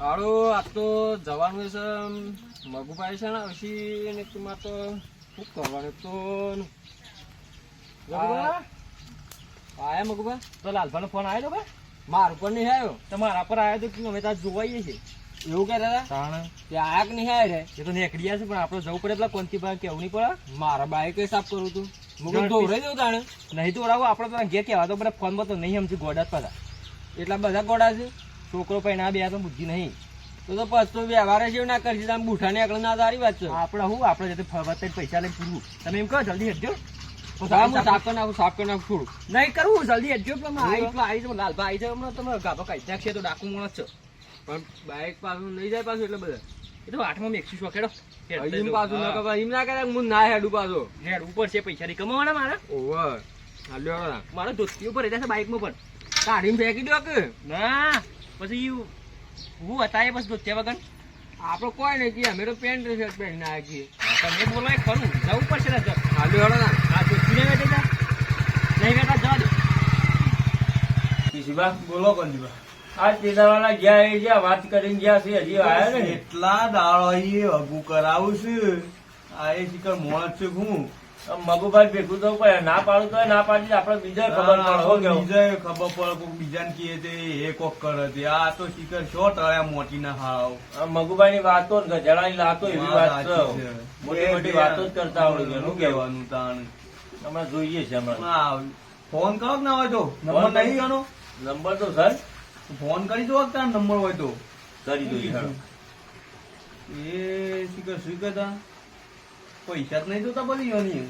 હાલો આ તો જવાનું છે મગુભાઈ છે ને પછી ને તમારે તો શું કરવાનું? તો આયા મગુભા? તો લાલભાનો ફોન આવ્યો તો મારું પણ નહીં આવ્યો તમારા પર આવ્યો તો અમે ત્યાં જોવાઈએ છીએ. એવું કહેતા હતા તાણ. કે આયા કે નહીં આવ્યા રે? એ તો નીકળી ગયા છે પણ આપણે જવું પડે પેલા કોનથી ભાઈ કેવું નહીં પડે. મારા બાઈક સાફ કરું તું મુગલ દોરે દઉં તાણે? નહીં તો આપણે ઘેર કહેવા તો બધા ફોનમાં તો નહીં સમજી ગોડા પાછા. એટલા બધા ગોડા છે? છોકરો પણ ના બે તો બુદ્ધિ નહીં. તો તો પછી વ્યવહાર જેવું ના કરશે તમે બુઠાને એકલા ના તારી વાત છે. આપણે હું આપણે જતે ફરવા પૈસા લઈને પૂરું. તમે એમ કહો જલ્દી હેડજો હા, સાફ કરી નાખું સાફ કરી નાખું થોડું. નહીં કરવું જલ્દી હેડજો પણ આવી જાવ લાલભા આવી જાવ હમણાં તમે ગાભો કાઢી નાખશે તો ડાકુ માણસ છો. પણ બાઈક પાછું નહીં જાય પાછું એટલે બધા. એ તો આઠમાં શોખેડો એમ પાછું ના એમ ના કરે હું ના હેડું પાછો. હેડ ઉપર છે પૈસા ની કમાવાના મારા? ઓવર હાલ્યો મારા ધોતી ઉપર રહેતા છે બાઇકમાં પણ. કાઢીને ફેંકી દો કે. ના. પછી હું હતા એ બસ ધોત્યા વગર. આપણો કોઈ નહીં કે અમે તો પેન્ટ શર્ટ પહેરી ના છીએ. તમે બોલાય ખરું. જવું પડશે ને સર હાલ્યો હેડો ના. આ ધોતી નહીં બેઠા નહીં બેઠા જવા દો. શિવા બોલો કંદીબા આ તેદાવાળા ગયા એ જ્યાં વાત કરીને ગયા છે હજી આવ્યા ને એટલા દાળ અગુ કરાવું છું. આ એ શિખર મોડ છે હું. મગુભાઈ ભેગું થવું પડે. ના પાડું તો ના પાડી આપડે બીજા ખબર પડે. બીજા ખબર પડે કોક બીજાને કીએ તે એ કોક કરે છે. આ તો શિખર છો ટળ્યા મોટી ના હાવ. મગુભાઈ ની વાતો ને ગધેડાની લાતો એવી વાત છે. મોટી મોટી વાતો જ કરતા આવડે શું કહેવાનું તાણ? હમણાં જોઈએ છે હમણાં. ફોન કરો ના હોય તો? નંબર નહીં આનો? નંબર તો સર. ફોન કરી દો તાર નંબર હોય તો. કરી જોઈએ હેડો. એ શિખર શું કહેતા? પૈસા જ નહીં જોતા બધી યોની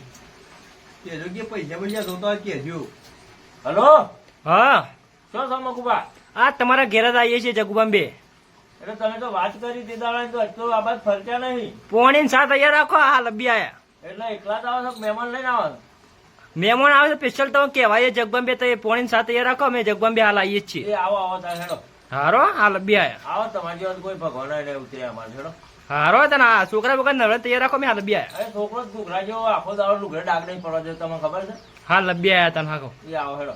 કેજો કે પૈસા પૈસા જોતા કેજો હલો? હા. શું છો મકુબા? આ તમારા ઘેર જ આવીએ છીએ જગુબામ બે એટલે તમે તો વાત કરી દીધા તો એટલો તો આ બાદ ફરક્યા નહીં. પોણી સાત તૈયાર રાખો હા લબ્બી આયા. એટલે એકલા જ આવો છો મહેમાન લઈને આવો મહેમાન આવે છે સ્પેશિયલ તો કહેવાય જગબંબે તો એ પોણી સાથે એ રાખો અમે જગબંબે હાલ આવીએ જ છીએ. આવો આવો તાર હેડો. હારો હા લબ્બી આયા. આવો તમારી જેવા કોઈ ભગવાન નહીં ઉતરે અમારે હેડો. હારો તને આ છોકરા વગર નવરા તૈયાર રાખો મેં હા આયા. અરે છોકરો છોકરા જેવો આખો દાડો લુગડે ડાગ નહીં પડવા દે તમને ખબર છે? હા લબ્બી આયા તને હાકો એ આવો હેડો.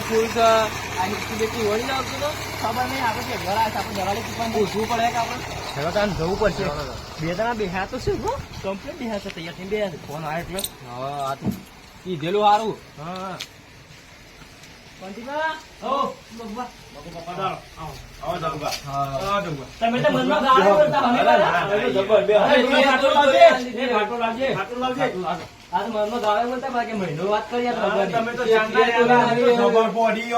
ફૂલ છે આ હિસ્ટ્રી બેટી વળી લાવતો તો ખબર નહીં આપણે ઘર આવે આપણે જવાની પૂછવું પડે કે આપણે તાન જવું પડશે બે જણા બેહ્યા તો શું કમ્પ્લીટ બેહ્યા છે તૈયાર થઈને બેહ્યા છે ફોન આવે એટલે હા આ તો કીધેલું સારું હા. તમે તો મનમાં ગાળો બોલતા અમે આ તો મનમાં ગાળો બોલતા બાકી મહિનો વાત તો. તમે ખબર પડી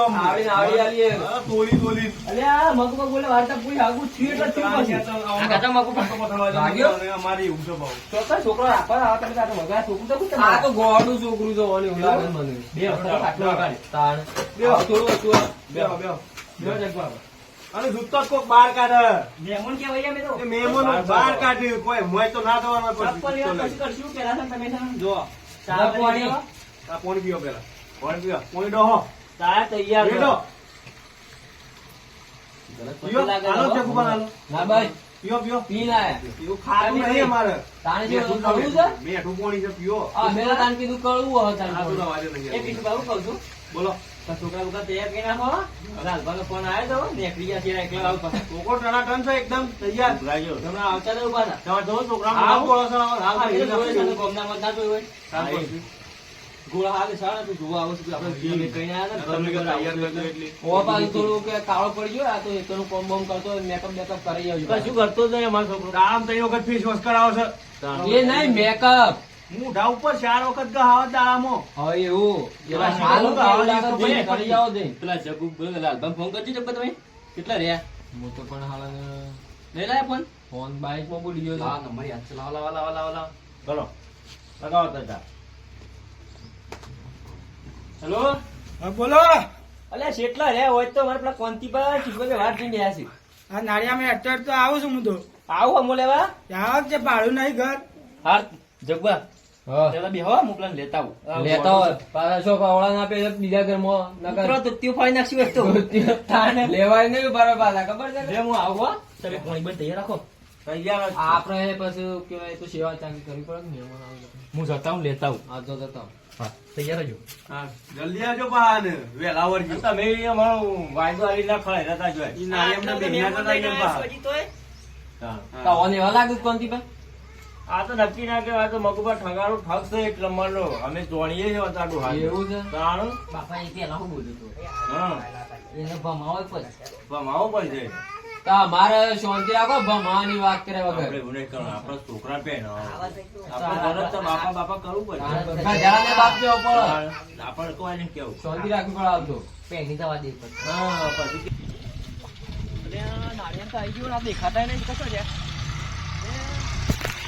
બોલે વાર્તા પૂરી આગું એટલે પછી. આ લાગ્યો? એવું છે છોકરો રાખવા આવે તમે તો મગા છોકરું તો બે આ? તો છોકરું મને બે વખત ખાટલો તાણ. બેહો, થોડું ઓછું આ. બેહો, બેહો. બેહો જગવા. અને જૂતો કોક બહાર કાઢે. મહેમાન કહેવાય અમે તો. મહેમાન બહાર કાઢે. કોઈ મોય તો ના થવાનો પણ ચપ્પલ લેવા લઈ. પછી કરશું. પેલા છે તમે જો ચા પાણી. આ પાણી પીઓ પેલા પાણી પીઓ. પાણી ડોહો. ચા તૈયાર છું. બોલો. છોકરા બોકરા તૈયાર કરી નાખો લાલભાનો ફોન આવ્યો તો નીકળી ગયા છીએ એકલા આવું પાછા. છોકરો ટનાટન છે એકદમ તૈયાર લાવજો. હમણાં આવતા હતા ઊભા હતા. તમે જો છોકરાને હા, બોલો છો, હા, ભાઈ, એટલે જોયું છે, નાખી દો. ગોમના મત ના જોયું હોય. હા, હા, એ. ગોળા હાલે સારા તો જોવા આવું છું આપણે જીવને કહીને આવ્યા ને, તમને ઘરનું કે તૈયાર કરજો એટલે. હોવા પાછું થોડું કે કાળો પડી ગયો આ તો એકનું કોમ બોમ કરતો મેકઅપ બેકઅપ કરી શું કશું કરતો જ નહીં અમારો છોકરો આમ ત્રણ વખત ફેસ વોશ કરાવો છે એ નહીં મેકઅપ મોઢા ઉપર ચાર વખત ગહાવત દાડામાં. હવે એવું. એવા સારું સારું લાગે તો કરી જાવ દે. પેલા જગુ લાલભાઈ ફોન કરજો જબ્બા તમે. કેટલા રહ્યા? હું તો પણ હાલ લઈ લાયા ફોન ફોન બાઈકમાં બોલી ગયો હા નંબર યાદ ચલાવ લાવ લાવ લાવ લાવ ચલો. લગાવો તો હેલો? હા, બોલો. અલ્યા શેટલા રહ્યા? હોય તો મારે પેલા કોંતી પર ચીકવા વાત જઈને રહ્યા છે? આ નાળિયામાં અત્યારે તો આવું છું હું તો. આવું અમો લેવા? યાર છે ભાડું નહીં ઘર. હા જગવા. હા. પેલા બે હો મોકલા લેતા આવું. લેતા હોય. પાછા શું પાવડા ના આપે છે બીજા ઘરમાં નકર. તો ત્યો ફાડી નાખશું એક તો. તાને લેવાય નહીં બરાબર પાછા ખબર છે બે હું આવું તમે પાણી બંધ તૈયાર રાખો. તૈયાર જ છે. આપણે પછી કેવાય તો સેવા ચાલુ કરવી પડે ને મહેમાન આવે હું જતા હું લેતા આવું. આ તો જતા હા તૈયાર જ હા જલ્દી આવજો પાન વેલા તમે અમારો વાયદો આવી ના ખવાય રહેતા જ હોય. ઈ એમ પા. હા. તો લાગે છે કોંતીભાઈ? આ તો નક્કી ના કેવાય તો તો મગુબા ઠગારો ઠગશે એક નંબરનો. અમે જોણીએ છે વતાડું હાલ. એવું છે? તાણ? બાપા એ પેલા હું બોલ્યું હતું હા. એને ભમાવો જ ભમાવો પડશે. તો શાંતિ રાખો ભમાવાની વાત કરે આપણે વગર છોકરા પે આપણે બાપા બાપા કરવું પડશે. બાપ પડે આપણે કોઈ કેવું. શાંતિ રાખવી પડે આવતો પહેલી દવા દે હા પછી તો આવી ગયું ને આ દેખાતા નહીં કશો છે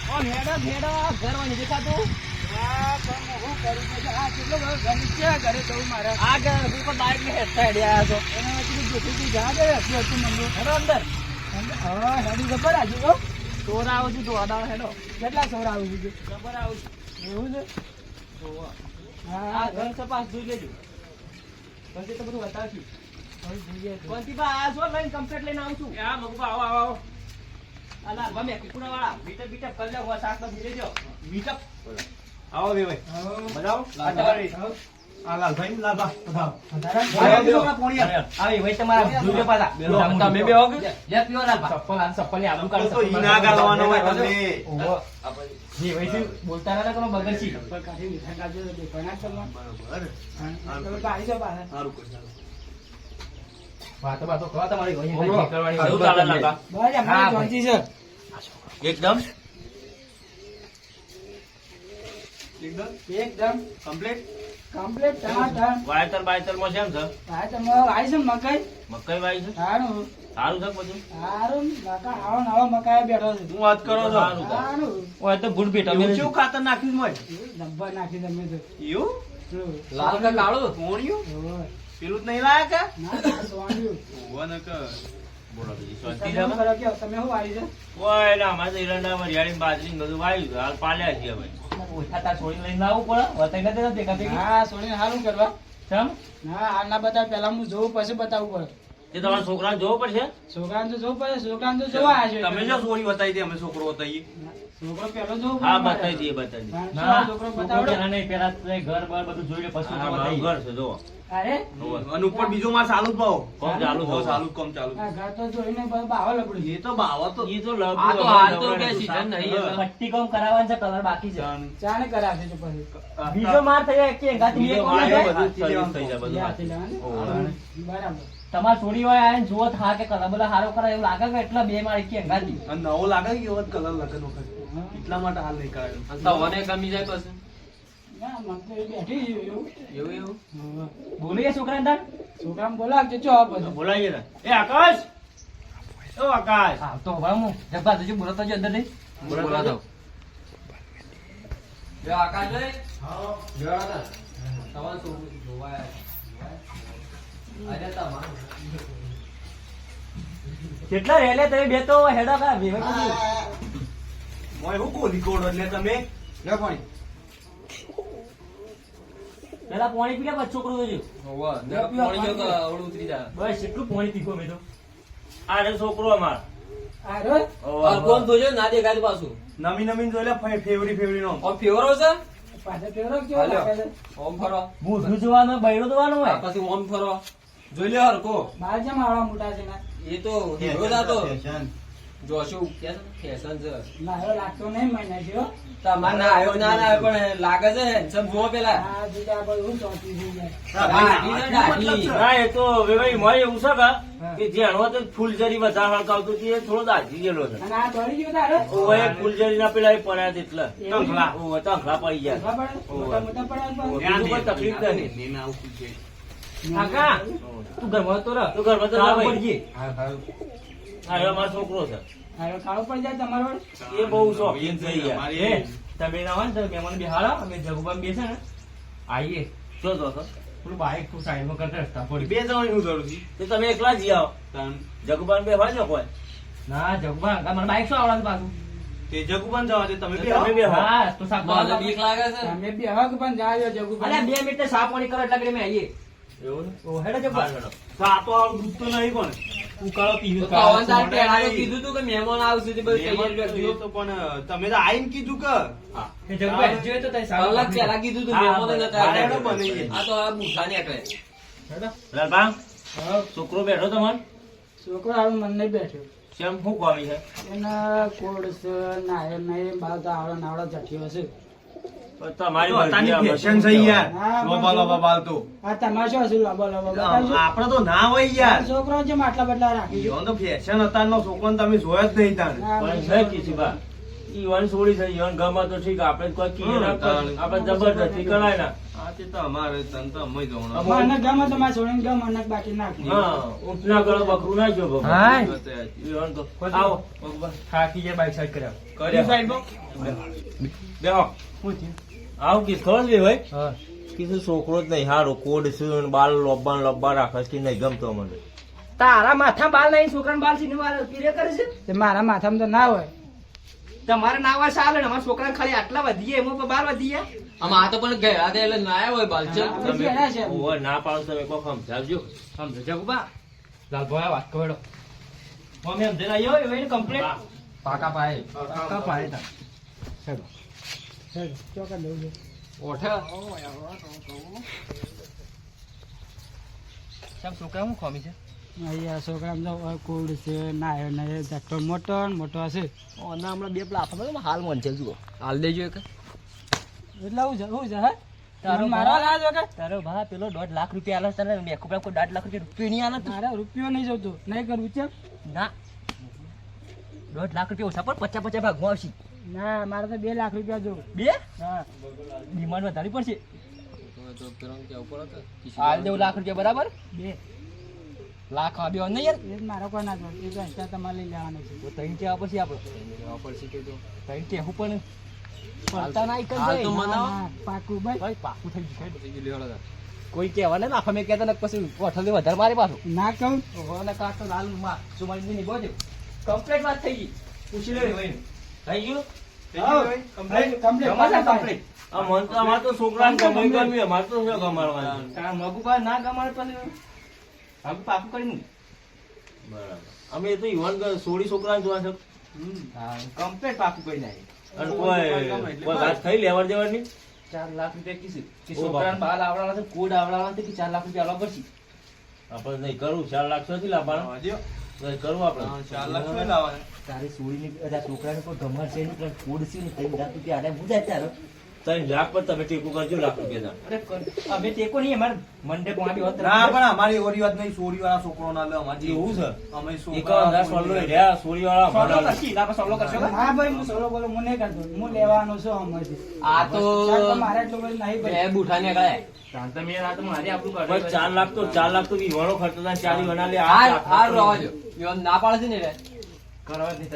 ઓમ હેડો હેડો ઘર દેખાતું? આ પણ હું કરું છું કે આ કેટલો બધો છે. ઘરે જવું મારે આ ઘર ઉપર બાઇક ને હેડતા હેડી આયા છો એના વચ્ચે જોતી જા દે હતું હતું મંદિર. હેડો અંદર. હા હેડી જબર આજુ તો ચોર તો હેડો. કેટલા સૌર આવું છું ખબર આવું એવું છે? હા. ઘર તપાસ જોઈ લેજો. પછી તો બધું બતાવશું. તો. કોંતીબા આ જો લઈને કમ્પ્લેટ લઈને આવું છું. આ મગુબા આવો આવો આવો. અલા ગમે કુકડા વાળા મીટર બીટર કરી લે હું શાક તો ભૂલી જો આવો બે ભાઈ. હવે બતાવો આ તમારી. આવી. ભાઈ તમે બે ની ના હોય જી ભાઈ બોલતા ના કરો બગડશી કાઢી મીઠા કાઢજો તો દેખાય ના તમને. બરોબર. હા, તમે પાછા. સારું કરી. તમારી કરવાની ચાલે? બસ છે. એકદમ? એકદમ? એકદમ? કમ્પ્લીટ? કમ્પ્લીટ ટમાટર વાયતર બાયતરમાં કેમ છે? હા તમે આવી છે મકાઈ? મકાઈ વાય છે? સારું સારું છે બધું સારું મકા આવો નવો મકાઈ બેઠો છે. હું વાત કરો છો? સારું ઓય તો ગુડ બેટા એવું કેવું ખાતર નાખ્યું મોય? ડબ્બા નાખી તમે તો. એવું? લાલ કે કાળું? કોણિયું? પેલું જ નહીં લાયા કે? ના, ને કે. બોલો બીજી. શાંતિ છે તમે શું વાવી છે? કોઈ ના અમારે તો એરંડા વરિયાળી બાજરી ને બધું વાવ્યું હાલ પાલ્યા છે ભાઈ ઓછા તાર છોડીને લઈને આવવું પડે. વતાઈ નથી દેતા ભેગા ભેગી? હા સોડીને સારું કરવા. ચમ? ના હાલ ના બતાવ પેલા હું જોઉં પછી બતાવવું પડે. તે તમારા છોકરાને જોવો પડશે? છોકરાને તો જોવું પડશે છોકરાને તો જોવા આવ્યા તમે જો સોરી બતાવી દે અમે છોકરો બતાવીએ. છોકરો પેલો જોવું હા બતાવી દઈએ બતાવી દઈએ. હા, ના છોકરો છોકરો બતાવડો પેલા નહીં પેલા એ ઘર બાર બધું જોઈ લે પછી આ તો મારું બતાઈએ. ઘર છે જોવો અરે? અને ઉપર બીજો માં ચાલુ જ કોમ ચાલુ બહુ ચાલુ કોમ ચાલુ ઘર તો જોઈને બધું બાવો એ તો બાવા તો એ તો લબડું આ તો હાલ તો કે લબડું નહીં પટ્ટી કામ કરાવવાનું છે કલર બાકી છે. ચાને કરાવશે તો પછી. બીજો માર થઈ જાય કે ગાતી એક કોણ બધું થઈ જાય બધું લે હાથે લેવાનું. ઓહો. બરાબર. તમાર છોડી હોય આઈને જુઓ તો હા કે કલર બધા હારો કરાય એવું લાગે કે એટલા બે માળી કે ગાતી નવો લાગે કે એવો કલર લગન વખત. એટલા માટે હાલ નહીં કરાયો. અને તો ગમી જાય પછી? ના મને તો એ બેઠી છે એવું. એવું એવું? બોલીએ છોકરાને તાર? છોકરાને બોલાવજો ચો પછી બોલાવીએ એ આકાશ! ઓ આકાશ! હા તો હવે હું જબ્બા તુજી બોલો તો અંદર નહીં? બોલા જો આકાશ ભાઈ. જોવા હતા તમારું છોકરું જોવા અરે તમારું કેટલા રેલે તમે બે તો હેડા કા પછી મોય હું કોલી કોડ એટલે તમે? લે પાણી. પેલા પાણી પીડા બસ છોકરો જોજો હોવા પાણી જો તો ઉતરી જા બસ એટલું પાણી પીખો મે તો. આ રે છોકરો અમાર. આ રોજ ઓર કોણ જોજો ના દેખાય પાછું. નમી નમી જોઈ લે ફેવરી ફેવરી નો. ઓ ફેવરો છે? પાછો ફેરો કેવો લાગે ઓમ ફરો. બુધું જોવાનો બૈરો જોવાનો હોય? પછી ઓમ ફરો. જોઈ લે હરકો મારે જેમ આવડા મોટા છે ના? એ તો હીરો જ હતો. ફેશન. જોશું કે ફેશન છે. ના લાગતો નહીં મહિના જેવો તમાર ના આવ્યો ના ના પણ લાગે છે હેન્ડસમ જુઓ પેલા. હું ચોથી જાય. ને એ તો વેવાઈ મોય એવું છે કે જે હણવા તો હળગાવતું હતું એ થોડો દાજી ગયેલો છે અને આ દોડી ગયો તારે? ઓવે ફૂલઝરી ના પેલા એ પડ્યા છે એટલે. ઓવે તંખલા પડી ગયા. મોટા મોટા પડ્યા ઓવે. પણ. બીજું કોઈ તકલીફ નહીં. ને આવું કાકા તું ઘરમાં તો રહ. તું ઘરમાં તો તાવ ભાઈ. પડજે. હા એ અમારો છોકરો છે. હારો ખાવો પડી જાય તમારો? એ બહુ શોખીન છે યાર તમે ના હોય ને મહેમાન બિહાડો અમે જગુબાન બેસે ને. આવીએ જો જો જો. પેલું બાઈક તું સાઈડમાં કરતા રસ્તા પડી બે જણ હું જરૂર છે? તો તમે એકલા જ આવો. તાન. બે ભાજો કોઈ ના જગુબાન. મને બાઈક શું આવડે પાછું? તે જગુબાન જવા દે તમે બે તમે બે. હા તો સાપ મને બીક લાગે છે. તમે બે હક પણ જાજો બે મિનિટ સાપ પાણી કરો એટલે મેં આવીએ એવું ઓ હેડો જગુબાન. તો આ તો આવું દૂધ તો નહીં પણ ઉકાળો પીવું પવન તાર પહેલા તો કીધું તું કે મહેમાન આવશે તે બધું તૈયાર કરજો. તો પણ તમે તો આઈને કીધું કે. એ જગભાઈ જોઈએ તો તઈ સારું કલાક પહેલા કીધું તું મહેમાન નતા આવ્યા. આ તો આ બુઢા નીકળે. લાલબા છોકરો બેઠો તમાર? છોકરો આ મન નહીં બેઠ્યો શેમ શું કોમી છે? એના કોડ છે નાયર નહીં બાદ તો આવડા નાવડા જઠ્યો છે હા, લોબા તો ના હોય યાર. છોકરો છે માટલા બટલા રાખી તો ફેશન અત્યારનો છોકરો તમે જોયો જ નહીં તાણ. પણ છે કિસીબા ઈવન છોડી છે ઈવન ગમે તો ઠીક આપણે કોઈ કીએ ના આપણે જબરદસ્તી કરાય ના. આ તે તો અમારે તન તો અમે જ હોણા. ગમે તો મારે છોડીને ગમે મને બાકી નાખી હા ઊંટના ગળે બકરું ના જો ભગવાન હા ઈવન તો આવો. ભગવાન થાકી જાય બાઈક સાઈડ કર્યા. કર્યા. સાઈડમાં બેહો થયું? આવું કિસ ખબર છે ભાઈ? કીધું છોકરો જ નહીં હારો કોડ છે ને બાલ લોબ્બા લોબા રાખે છે કે નહીં ગમતો મને. તારા માથા બાલ નહીં છોકરાને બાલ સીને વાર પીરે કરે છે? મારા માથામાં તો ના હોય. તમારે ના હોય ચાલે ને અમારા છોકરા ખાલી આટલા વધીએ એમાં બાર વધીએ? આમ આ તો પણ ગયા તે એટલે નાયા હોય બાલ છે. ના પાડો તમે કોક સમજાવજો. સમજાવજો જગુબા લાલભાઈ વાત કરો મમ્મી એમ જઈને આવ્યો હોય એને કમ્પ્લેટ પાકા પાયે. પાકા પાડે તા. ચલો. ચાલ, ચોકર લેવું છે ઓઠે. સાહેબ છોકરા હું ખોમી છે? અહીંયા છોકરામાં તો કોડ છે નાયો નહીં જઠ્ઠો મોટો ને મોટો હશે. ઓના હમણાં બે પેલા આપણા હાલ મન છે જુઓ. હાલ દેજો એક. એટલે હું હું છે હે? તારો મારવા લાજો કે તારો ભા પેલો દોઢ લાખ રૂપિયા આલે તને મેં કોઈ દોઢ લાખ રૂપિયા રૂપિયા નહીં આલે તું. રૂપિયો નહીં જોતો. નહીં કરવું છે ના. દોઢ લાખ રૂપિયા ઓછા પણ પચાસ પચાસ ભાગમાં આવશે. ના મારે તો બે લાખ રૂપિયા જો. બે? હા. ડિમાન્ડ વધારી પડશે. હાલ દેવું લાખ રૂપિયા બરાબર? બે. લાખ આપ્યો નહીં યાર? એ મારો કોઈ ના જોડ એ તો અહીંયા તમારે લઈ લેવાનો છે. તો ત્રણ કેવા પછી આપણે ત્રણ પડશે કે તો. કેવું પણ પડતા ના એક તો મને- બનાવો. ના, ના, પાકું ભાઈ ભાઈ પાકું થઈ ગયું પછી ગયું લેવાડો કોઈ કહેવા ને આખા મેં કહેતા ને પછી હોટલથી વધારે મારે પાછું. ના કહું. ઓહો કાક તો લાલમાં સુમારી ની બોજો કમ્પ્લીટ વાત થઈ ગઈ. પૂછી લે ભાઈ થઈ ગયું કમ્પ્લીટ કમ્પ્લીટ કમ્પ્લીટ આ મન તો અમારે તો છોકરાને ગમે ગમ્યું અમારે તો શું ગમાડવાનું? તારા મગુબા ના ગમાડે પછી આગળ પાકું કરીને બરાબર. અમે તો ઈવન સોળી છોકરા જોવા છે. કમ્પ્લીટ પાકું કરી નાખી. કોઈ કોઈ વાત થઈ લેવડ દેવડની? ચાર લાખ રૂપિયા કીધું. કે છોકરાને બાલ આવડાવવાના છે કોડ આવડાવવાના છે કે ચાર લાખ રૂપિયા આલવા પડશે? આપણે નહીં કરવું ચાર લાખ નથી લાવવાનું. કરવું આપણે ચાર લાખ લાવવાના. તારી સોળીની બધા છોકરાને કોઈ ગમર છે નહીં પણ ફૂડ છે ને કઈ લાખ રૂપિયા આડે હું જાય ત્યારે ત્રણ લાખ પર તમે ટેકો કરજો લાખ રૂપિયા અમે ટેકો નહીં અમારે મંડે પોણી હોત ના પણ અમારી ઓરી વાત નહીં સોરી વાળા છોકરો ના લે અમારી એવું છે? અમે હજાર સોળ રહ્યા. સોરી વાળા સોલો. કરશી લાપા સોલો કરશો હા. ભાઈ હું સોલો બોલો હું નહીં કરતો. હું લેવાનો છું અમારે. આ તો મારે નહીં ભાઈ. બે બુઠાને આ કાઢો. ચાર લાખ તો ચાર લાખ તો વિવાળો ખર્ચો થાય ચાલી વના લે દો. ઈવન ના પાડે છે ને. કરવા નહીં,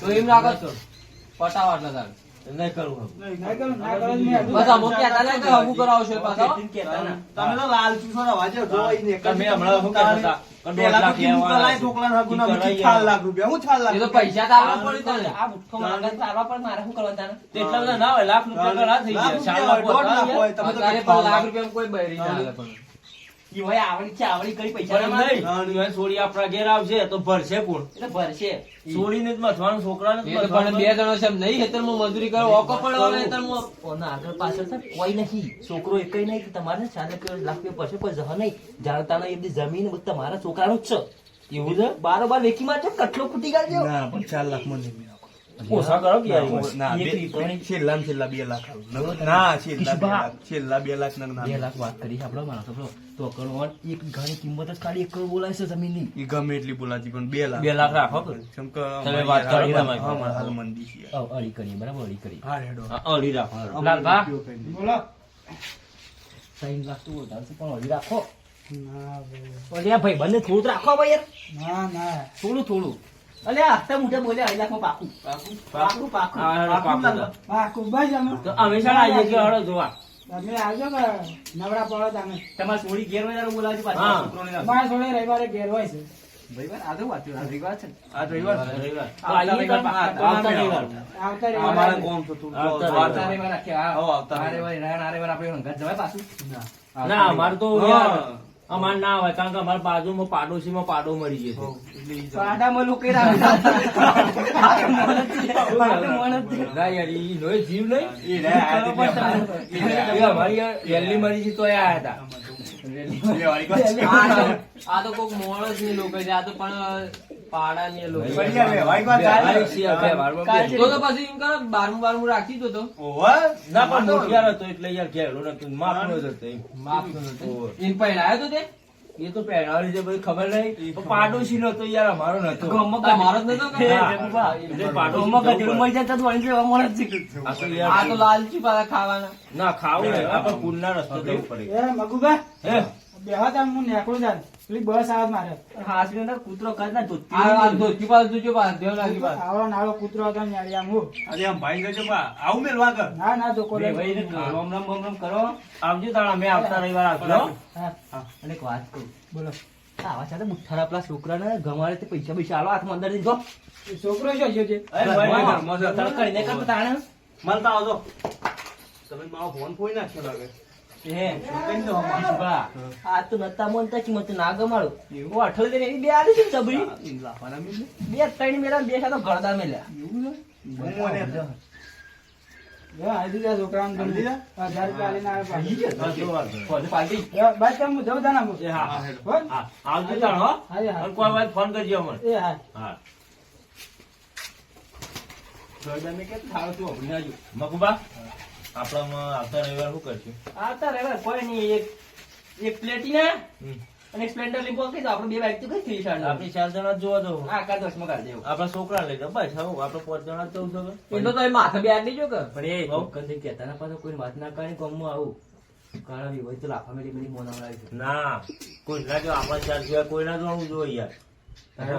તો એમ રાખો છો. પટાવા એટલે કરવું કરું ના કરું જ નહીં. બસ અમુક કહેતા ને કે હગું કરાવો છો પાછા. ના. તમે તો લાલ ચૂસો ના વાજે જો ને તમે હમણાં શું કહેતા લાખ છે. ના રૂપિયા હું છે, બધા ના કોઈ બૈરી ના હોય આવડી છે, આવડી કરી પૈસા પણ ના એમ માંગે. નહીં ઈવન સોળી આપણા ઘેર આવશે તો ભરશે કોણ એટલે ભરશે. સોળીને જ મથવાનું છોકરાને જ એ તો પણ મથવાનું. બે જણો છે એમ નહીં હેતરમાં મજૂરી કરો ઓકો પડવાનો હેતરમાં. ઓના આગળ પાછળ છે કોઈ નહીં છોકરો એક નહીં કે તમારે લાખ રૂપિયા લાખ રૂપિયા પડશે કોઈ જહ નહીં જાણતાના એ બધી જમીન તમારા છોકરાનું જ છે એવું છે બારોબાર વેકી માં છે કટલો ફૂટી કાઢજો ના પણ ચાર લાખમાં નહીં ગમે એટલી બોલાતી પણ બે લાખ. બે લાખ રાખો વાત કરો હાલ મંદી છે. અડી બરાબર અડી રાખો લાલભા. બોલો. ત્રણ લાખ તો પણ અડી રાખો. ભાઈ. બંને રાખો ભાઈ યાર. ના ના. થોડું થોડું. અલ્યા આટલા મોટા બોલ્યા અઢી લાખમાં પાકું. પાકું? પાકું પાકું. પાકું. ભાઈ તમે? તો અમે શાળા આવીએ હળો જોવા. તમે આવજો કે નવરા પડો તમે. તમારે થોડી ઘેર હોય ત્યારે બોલાવજો પાછા. હા. મારા થોડે રવિવારે ઘેર હોય છે. અમારે તો- ના અમારે ના હોય કારણ કે અમારા બાજુમાં પાડોશીમાં પાડો મરી ગયો છે એટલે ઈ જવાનું. પાડામાં લોકો એ રાખે. પાડામાં મોણ જ છે. ના યાર, ઈ નોય જીવ નહીં ઈ રે, તો અમારે. મરી તોય આયા હતા. આ તો- આ તો કોક મોણ જ નહીં લોકો છે. આ તો પણ ને રાખી દો ના પણ મોટિયાર હતો એટલે યાર ઘેરો નતો માપનો જ હતો માફ કરો ઇન પહેરાયો તો તે? એ તો પહેરાવાની છે ખબર નહીં પણ પાડોશી નતો યાર અમારો નતો. મારો જ નતો આ તો આ તો લાલચી પાછા ખાવાના. ના ખાવું ને આપણે રસ્તો રસ્તે જવું પડે. મગુભાઈ. બે હે હું નેકળું જાન પેલી બસ આવે મારે. આ આ ધોતી પાછું જોજો પાછું ધ્યાન રાખી પાછું આવડો નાળો કૂતરો હતો ને યાર હું. અરે આમ ભાઈ ગજો પા આવું મેલવા કર. ના ના તો કોલે ભાઈ ને રામ રામ બમ રામ કરો. આવજો તાળા મે આવતા રવિવાર આવજો. હો. હા. અને એક વાત કહું. બોલો. આવા સાથે બુઠ્ઠાના પેલા છોકરાને ગમાડે તે પૈસા પૈસા આલો હાથમાં અંદરથી જો એ છોકરો શું છે. જે છે. તાણે. મળતા આવજો. તમે મારો ફોન ફોઈ નાખ્યો લાગે. એવું? બે આલી છે ને સબરી લાફાના મિલ બે ત્રણ મેલા બે સાથે ગળદા વાંધો નહીં. ફોન કરજો અમને. હા. મકુબા? આપણામાં આવતા રવિવાર શું કરશું? આવતા રવિવાર કોઈ નહીં એક એક પ્લેટિના અને સ્પ્લેન્ડર લીપો કઈ આપણે બે બાઈક તો કઈ થઈ સાડી આપણે ચાર જણા જોવા જવું. હા કાલ દસમાં કાઢ દેવું. આપણા છોકરા લઈ બસ હવે આપણે પાંચ જણા જ જવું છે એટલો તો એ માથે બે આલી જો કે. પણ એ બહુ કદી કહેતા ના પાછો કોઈ વાત ના કરે ગમમાં આવું. કારણ હોય તો લાફા મેલી મેલી મોના છે ના કોઈ ના જો આપણા ચાર સિવાય કોઈ ના જોવું જોઈએ યાર.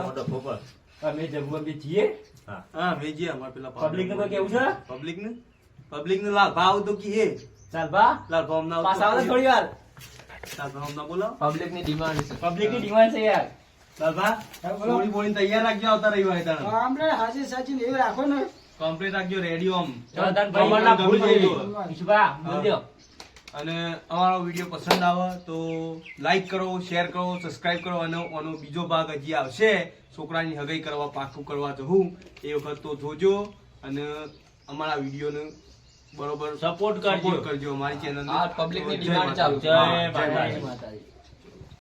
મોટો ખોપર. અમે જમવા બી જઈએ? હા. હા વેજી અમાર પેલા પબ્લિક ને કેવું છે? પબ્લિક ને? પબ્લિક નો લાલ ભાવ તો કી હે ચાલ બા લાલ ભાવ ના પાછા આવે થોડી વાર. લાલ ભાવ ના બોલો. પબ્લિકની ડિમાન્ડ છે. પબ્લિકની ડિમાન્ડ છે યાર. લાલ ભા હા, બોલી. બોલી તૈયાર રાખજો આવતા રવિવારે તાણે. આપણે હાજી સાચી ને એવું રાખો ને. કમ્પ્લીટ રાખજો રેડિયો આમ. ચાલો તાન ભાઈ, કમરના ફૂલ ગમી જોઈએ. ગયું. ઈશુભા, બોલ દ્યો. અને અમારો વીડિયો પસંદ આવે તો લાઈક કરો શેર કરો સબસ્ક્રાઇબ કરો અને આનો બીજો ભાગ હજી આવશે. છોકરાની હગાઈ કરવા પાકું કરવા જવું એ વખત તો જોજો અને અમારા વિડીયોને બરોબર. સપોર્ટ કરજો. કરજો અમારી ચેનલ આ પબ્લિકની ડિમાન્ડ ચાલુ. જય. માતાજી.